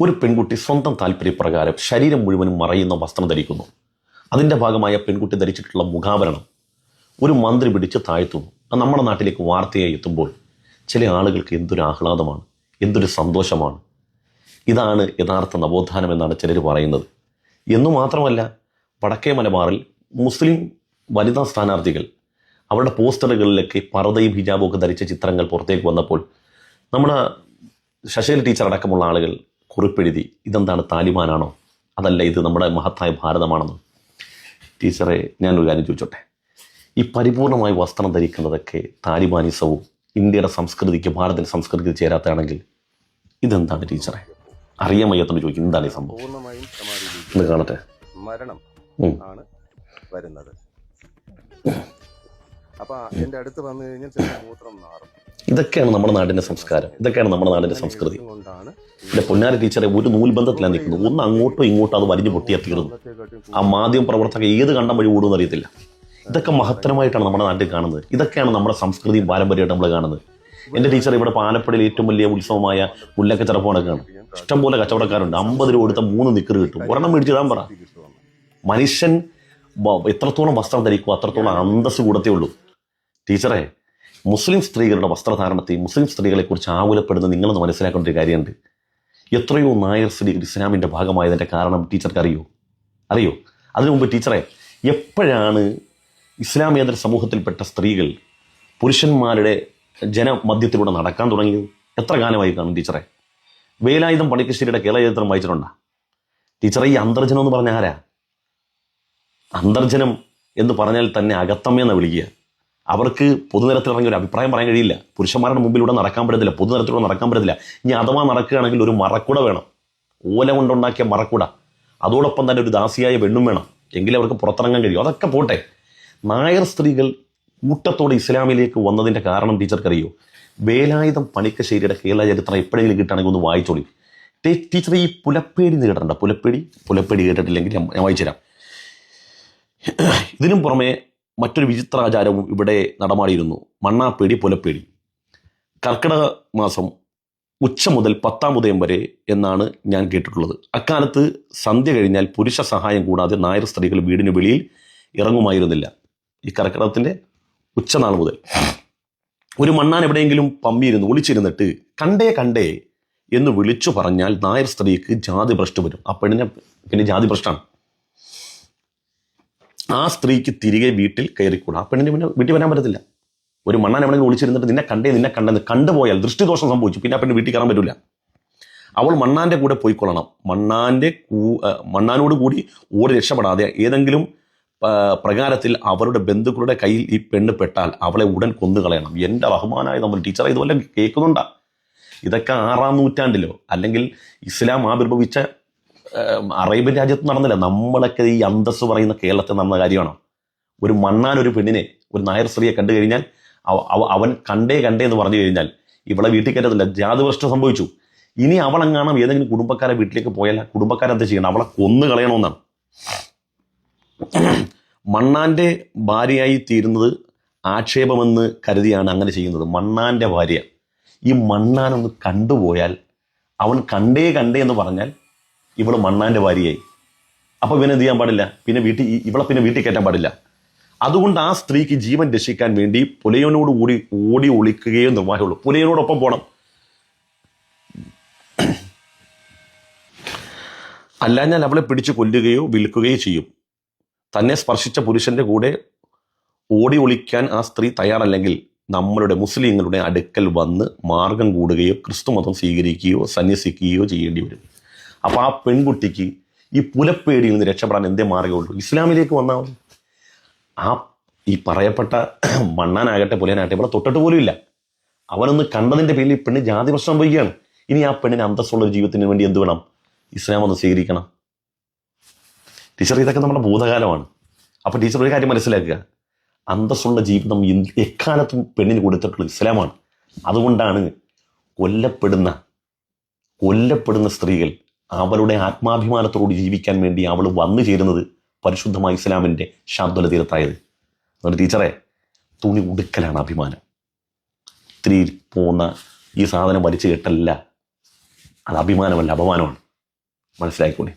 ഒരു പെൺകുട്ടി സ്വന്തം താല്പര്യപ്രകാരം ശരീരം മുഴുവനും മറയുന്ന വസ്ത്രം ധരിക്കുന്നു. അതിന്റെ ഭാഗമായ പെൺകുട്ടി ധരിച്ചിട്ടുള്ള മുഖാവരണം ഒരു മന്ത്രി പിടിച്ച് താഴ്ത്തുന്നു. അത് നമ്മുടെ നാട്ടിലേക്ക് വാർത്തയായി എത്തുമ്പോൾ ചില ആളുകൾക്ക് എന്തൊരു ആഹ്ലാദമാണ് എന്തൊരു സന്തോഷമാണ്. ഇതാണ് യഥാർത്ഥ നവോത്ഥാനം എന്നാണ് ചിലർ പറയുന്നത്. എന്നു മാത്രമല്ല വടക്കേ മലബാറിൽ മുസ്ലിം വനിതാ സ്ഥാനാർത്ഥികൾ അവരുടെ പോസ്റ്ററുകളിലൊക്കെ പർദ്ദയും ഹിജാബും ഒക്കെ ധരിച്ച ചിത്രങ്ങൾ പുറത്തേക്ക് വന്നപ്പോൾ നമ്മുടെ ശശീൽ ടീച്ചർ അടക്കമുള്ള ആളുകൾ കുറിപ്പെഴുതി. ഇതെന്താണ് താലിബാനാണോ? അതല്ല ഇത് നമ്മുടെ മഹത്തായ ഭാരതമാണെന്ന്? ടീച്ചറെ ഞാനൊരു കാര്യം ചോദിച്ചോട്ടെ. ഈ പരിപൂർണമായി വസ്ത്രം ധരിക്കുന്നതൊക്കെ താലിബാനിസവും ഇന്ത്യയുടെ സംസ്കൃതിക്ക് ഭാരതത്തിന്റെ സംസ്കൃതിക്ക് ചേരാത്തതാണെങ്കിൽ ഇതെന്താണ് ടീച്ചറെ? അറിയാൻ വയ്യാത്തോണ്ട് ചോദിക്കും എന്താണ് ഈ സംഭവം? ഒന്ന് കാണട്ടെ. മരണം ആണ് വരുന്നത്. അപ്പൊ എന്റെ അടുത്ത് വന്നു കഴിഞ്ഞാൽ ചില മൂത്രം മാറും ഇതൊക്കെയാണ് നമ്മുടെ നാടിന്റെ സംസ്കാരം. ഇതൊക്കെയാണ് നമ്മുടെ നാടിന്റെ സംസ്കൃതി. കൊണ്ടാണ് എന്റെ പൊന്നാര ടീച്ചറെ ഒരു നൂൽബന്ധത്തിലാണ് നിൽക്കുന്നത്. ഒന്ന് അങ്ങോട്ടോ ഇങ്ങോട്ടോ അത് വലിഞ്ഞു പൊട്ടിയാ തീർന്നു. ആ മാധ്യമ പ്രവർത്തക ഏത് കണ്ടം വഴി ഓടുമെന്ന് അറിയത്തില്ല. ഇതൊക്കെ മഹത്തരമായിട്ടാണ് നമ്മുടെ നാട്ടിൽ കാണുന്നത്. ഇതൊക്കെയാണ് നമ്മുടെ സംസ്കൃതിയും പാരമ്പര്യമായിട്ട് നമ്മൾ കാണുന്നത്. എന്റെ ടീച്ചർ ഇവിടെ പാലപ്പടിയിൽ ഏറ്റവും വലിയ ഉത്സവമായ മുല്ലക്ക ചെറുപ്പണക്കാണ് ഇഷ്ടംപോലെ കച്ചവടക്കാരുണ്ട്. അമ്പത് രൂപ കൊടുത്ത മൂന്ന് നിക്കറ് കിട്ടും. ഒരെണ്ണം മേടിച്ചിടാൻ പറ. മനുഷ്യൻ എത്രത്തോളം വസ്ത്രം ധരിക്കും അത്രത്തോളം അന്തസ് കൂടത്തേ ഉള്ളൂ. ടീച്ചറെ മുസ്ലിം സ്ത്രീകളുടെ വസ്ത്രധാരണത്തെയും മുസ്ലിം സ്ത്രീകളെ കുറിച്ച് ആകുലപ്പെടുന്ന നിങ്ങളൊന്ന് മനസ്സിലാക്കേണ്ട ഒരു കാര്യമുണ്ട്. എത്രയോ നായർ സ്ത്രീകൾ ഇസ്ലാമിന്റെ ഭാഗമായതിന്റെ കാരണം ടീച്ചർക്ക് അറിയോ? അറിയോ? അതിനു മുമ്പ് ടീച്ചറെ എപ്പോഴാണ് ഇസ്ലാമേതര സമൂഹത്തിൽപ്പെട്ട സ്ത്രീകൾ പുരുഷന്മാരുടെ ജനമധ്യത്തിലൂടെ നടക്കാൻ തുടങ്ങിയത്? എത്ര കാലമായി കാണും ടീച്ചറെ? വേലായുധം പണിക്കശ്ശേരിയുടെ കേരള ചരിത്രം വായിച്ചിട്ടുണ്ടോ? ടീച്ചറെ ഈ അന്തർജനം എന്ന് പറഞ്ഞ ആരാ? അന്തർജനം എന്ന് പറഞ്ഞാൽ തന്നെ അകത്തമ്മയെന്ന് വിളിക്കുക. അവർക്ക് പൊതുനിരത്തിൽ ഇറങ്ങി ഒരു അഭിപ്രായം പറയാൻ കഴിയില്ല. പുരുഷന്മാരുടെ മുമ്പിലൂടെ നടക്കാൻ പറ്റത്തില്ല. പൊതുനിരത്തിലൂടെ നടക്കാൻ പറ്റത്തില്ല. ഇനി അഥവാ നടക്കുകയാണെങ്കിൽ ഒരു മറക്കുട വേണം. ഓല കൊണ്ടുണ്ടാക്കിയ മറക്കുട. അതോടൊപ്പം തന്നെ ഒരു ദാസിയായ പെണ്ണും വേണം. എങ്കിലേ അവർക്ക് പുറത്തിറങ്ങാൻ കഴിയും. അതൊക്കെ പോട്ടെ. നായർ സ്ത്രീകൾ കൂട്ടത്തോടെ ഇസ്ലാമിലേക്ക് വന്നതിന്റെ കാരണം ടീച്ചർക്കറിയോ? വേലായുധം പണിക്കശ്ശേരിയുടെ കേരള ചരിത്രം എപ്പോഴെങ്കിലും കിട്ടുകയാണെങ്കിൽ ഒന്ന് വായിച്ചോളി. ടീച്ചർ ഈ പുലപ്പേടി എന്ന് കേട്ടിട്ടുണ്ട്? പുലപ്പേടി? പുലപ്പേടി കേട്ടിട്ടില്ലെങ്കിൽ ഞാൻ വായിച്ചു തരാം ഇതിനും പുറമെ മറ്റൊരു വിചിത്രാചാരവും ഇവിടെ നടമാടിയിരുന്നു. മണ്ണാപ്പേടി പുലപ്പേടി കർക്കിടക മാസം ഉച്ച മുതൽ പത്താം ഉദയം വരെ എന്നാണ് ഞാൻ കേട്ടിട്ടുള്ളത്. അക്കാലത്ത് സന്ധ്യ കഴിഞ്ഞാൽ പുരുഷ സഹായം കൂടാതെ നായർ സ്ത്രീകൾ വീടിന് വെളിയിൽ ഇറങ്ങുമായിരുന്നില്ല. ഈ കർക്കിടകത്തിന്റെ ഉച്ചനാൾ മുതൽ. ഒരു മണ്ണാൻ എവിടെയെങ്കിലും പമ്മിയിരുന്ന് ഒളിച്ചിരുന്നിട്ട് കണ്ടേ കണ്ടേ എന്ന് വിളിച്ചു പറഞ്ഞാൽ നായർ സ്ത്രീക്ക് ജാതി ഭ്രഷ്ട് വരും. ആ പെണ്ണിനെ പിന്നെ ജാതി ഭ്രഷ്ടാണ്. ആ സ്ത്രീക്ക് തിരികെ വീട്ടിൽ കയറിക്കൂടാ. ആ പെണ്ണിന് പിന്നെ വീട്ടിൽ വരാൻ പറ്റത്തില്ല. ഒരു മണ്ണാൻ എവിടെയെങ്കിലും ഒളിച്ചിരുന്നിട്ട് നിന്നെ കണ്ടേ നിന്നെ കണ്ടെന്ന് കണ്ടുപോയാൽ ദൃഷ്ടിദോഷം സംഭവിച്ചു. പിന്നെ പെണ്ണ് വീട്ടിൽ കയറാൻ പറ്റില്ല അവൾ മണ്ണാന്റെ കൂടെ പോയിക്കൊള്ളണം. മണ്ണാന്റെ കൂ- മണ്ണാനോട് കൂടി ഓടി രക്ഷപ്പെടാതെ ഏതെങ്കിലും പ്രകാരത്തിൽ അവരുടെ ബന്ധുക്കളുടെ കയ്യിൽ ഈ പെണ്ണ് പെട്ടാൽ അവളെ ഉടൻ കൊന്നുകളയണം. എന്റെ റഹ്മാനായ നമ്മൾ ടീച്ചറെ ഇതുപോലെ കേൾക്കുന്നുണ്ടാ. ഇതൊക്കെ ആറാം നൂറ്റാണ്ടിലോ അല്ലെങ്കിൽ ഇസ്ലാം ആവിർഭവിച്ച അറേബ്യൻ രാജ്യത്ത് നടന്നില്ല. നമ്മളൊക്കെ ഈ അന്തസ് പറയുന്ന കേരളത്തിൽ നടന്ന കാര്യമാണ്? ഒരു മണ്ണാൻ ഒരു പെണ്ണിനെ ഒരു നായർ സ്ത്രീയെ കണ്ടു കഴിഞ്ഞാൽ അവ- അവ- അവൻ കണ്ടേ കണ്ടേ എന്ന് പറഞ്ഞു കഴിഞ്ഞാൽ ഇവളെ വീട്ടിൽ കയറ്റത്തില്ല. ജാതിവർഷം സംഭവിച്ചു. ഇനി അവളെങ്ങാണം ഏതെങ്കിലും കുടുംബക്കാരെ വീട്ടിലേക്ക് പോയാൽ കുടുംബക്കാരെന്താ ചെയ്യണം? അവളെ കൊന്നു കളയണമെന്നാണ്. മണ്ണാന്റെ ഭാര്യയായി തീരുന്നത് ആക്ഷേപമെന്ന് കരുതിയാണ് അങ്ങനെ ചെയ്യുന്നത്. മണ്ണാന്റെ ഭാര്യ. ഈ മണ്ണാനൊന്ന് കണ്ടുപോയാൽ അവൻ കണ്ടേ കണ്ടേ എന്ന് പറഞ്ഞാൽ ഇവൾ മണ്ണാന്റെ ഭാര്യയായി. അപ്പൊ ഇവനെ എന്ത് ചെയ്യാൻ പാടില്ല? പിന്നെ വീട്ടിൽ ഇവളെ പിന്നെ വീട്ടിൽ കയറ്റാൻ പാടില്ല. അതുകൊണ്ട് ആ സ്ത്രീക്ക് ജീവൻ രക്ഷിക്കാൻ വേണ്ടി പുലയനോട് കൂടി ഓടി ഒളിക്കുകയോ നിർവാഹമുള്ളൂ. പുലയനോടൊപ്പം അല്ല ഞാൻ അവളെ പിടിച്ചു കൊല്ലുകയോ വിൽക്കുകയോ ചെയ്യും. തന്നെ സ്പർശിച്ച പുരുഷന്റെ കൂടെ ഓടി ഒളിക്കാൻ ആ സ്ത്രീ തയ്യാറല്ലെങ്കിൽ നമ്മളുടെ മുസ്ലിങ്ങളുടെ അടുക്കൽ വന്ന് മാർഗം കൂടുകയോ ക്രിസ്തുമതം സ്വീകരിക്കുകയോ സന്യസിക്കുകയോ ചെയ്യേണ്ടി വരും. അപ്പൊ ആ പെൺകുട്ടിക്ക് ഈ പുലപ്പേടിയിൽ നിന്ന് രക്ഷപ്പെടാൻ എന്തേ മാർഗമുള്ളൂ? ഇസ്ലാമിലേക്ക് വന്നാൽ മതി. ആ ഈ പറയപ്പെട്ട മണ്ണാനാകട്ടെ പുലയനാകട്ടെ ഇവിടെ തൊട്ടിട്ട് പോലും ഇല്ല. അവനൊന്ന് കണ്ടതിന്റെ പേരിൽ ഈ പെണ്ണ് ജാതി പ്രശ്നം പോയിക്കുകയാണ് ഇനി ആ പെണ്ണിന് അന്തസ്സുള്ള ഒരു ജീവിതത്തിന് വേണ്ടി എന്ത് വേണം? ഇസ്ലാം ഒന്ന് സ്വീകരിക്കണം. ടീച്ചർ ഇതൊക്കെ നമ്മുടെ ഭൂതകാലമാണ്. അപ്പൊ ടീച്ചർ ഒരു കാര്യം മനസ്സിലാക്കുക. അന്തസ്സുള്ള ജീവിതം എക്കാലത്തും പെണ്ണിന് കൊടുത്തിട്ടുള്ള ഇസ്ലാമാണ്. അതുകൊണ്ടാണ് കൊല്ലപ്പെടുന്ന കൊല്ലപ്പെടുന്ന സ്ത്രീകൾ അവളുടെ ആത്മാഭിമാനത്തോട് ജീവിക്കാൻ വേണ്ടി അവൾ വന്നു ചേരുന്നത് പരിശുദ്ധമായ ഇസ്ലാമിന്റെ ശാബ്ദല തീരത്തായത്. അതുകൊണ്ട് ടീച്ചറെ തുണി ഉടുക്കലാണ് അഭിമാനം. ഇത്തിരി പോകുന്ന ഈ സാധനം വലിച്ചു കെട്ടല്ല അത് അഭിമാനമല്ല അപമാനമാണ്. മനസ്സിലായിക്കോളി.